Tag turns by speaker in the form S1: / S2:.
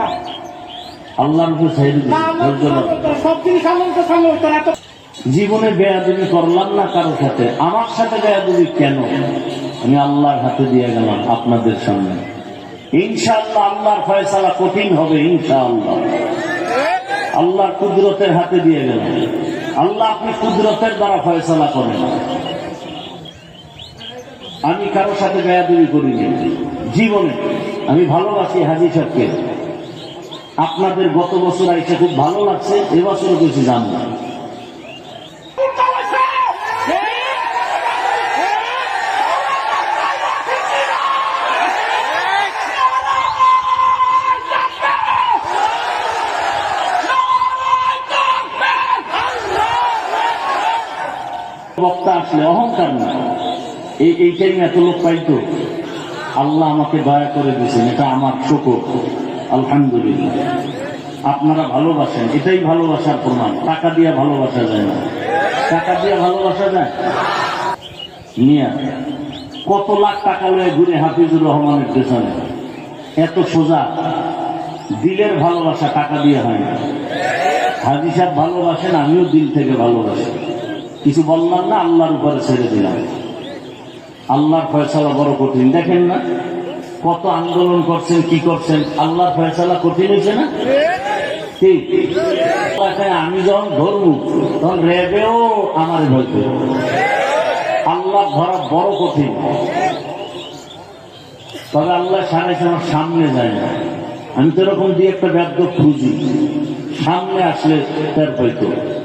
S1: না। আল্লাহ সব জিনিস আল্লাহ সামনে এত
S2: জীবনে বেয়াদবি করলাম না কারোর সাথে? আমার সাথে বেয়াদবি কেন? আমি আল্লাহর হাতে দিয়ে গেলাম আপনাদের সামনে। ইনশাআল্লাহ আল্লাহর ফয়সালা কঠিন হবে ইনশাআল্লাহ। আল্লাহর কুদরতের হাতে দিয়ে গেলাম। আল্লাহ আপনি কুদরতের দ্বারা ফয়সালা করেন। আমি কারোর সাথে বেয়াদবি করিনি। জীবনে। আমি ভালোবাসি হাজি সাহেবকে। আপনাদের গত বছর আইসে খুব ভালো লাগছে, এবছরও কিছু জানলাম বক্তা আসলে অহংকার না। এই টাইমে এত লোক পাইতো। আল্লাহ আমাকে দয়া করে দিয়েছেন, এটা আমার শুকর। আলহামদুলিল্লাহ। আপনারা ভালোবাসেন, এটাই ভালোবাসার প্রমাণ। টাকা দিয়ে ভালোবাসা যায় না। টাকা দিয়ে ভালোবাসা যায়? নিয়া। কত লাখ টাকা লয়ে ঘুরে হাফিজুর রহমানের পেছনে। এত সোজা। দিলের ভালোবাসা টাকা দিয়ে হয় না। হাজি সাহেব ভালোবাসেন, আমিও দিল থেকে ভালোবাসি। কিছু বললাম না, আল্লাহর উপরে ছেড়ে দিলাম। আল্লাহর ফয়সালা বড় কঠিন। দেখেন না? কত আন্দোলন করছেন, কি করছেন? আল্লাহর ফয়সালা কঠিন হয়েছে না? ঠিক আমি যখন ধরবো, তখন রেবেও আমার ভয় আল্লাহ ধরা বড় কঠিন। তবে আল্লাহ সাড়ে আমার সামনে যায় না। আমি তো এরকম দিয়ে একটা ব্যর্থ খুঁজি। সামনে আসলে তার হয়তো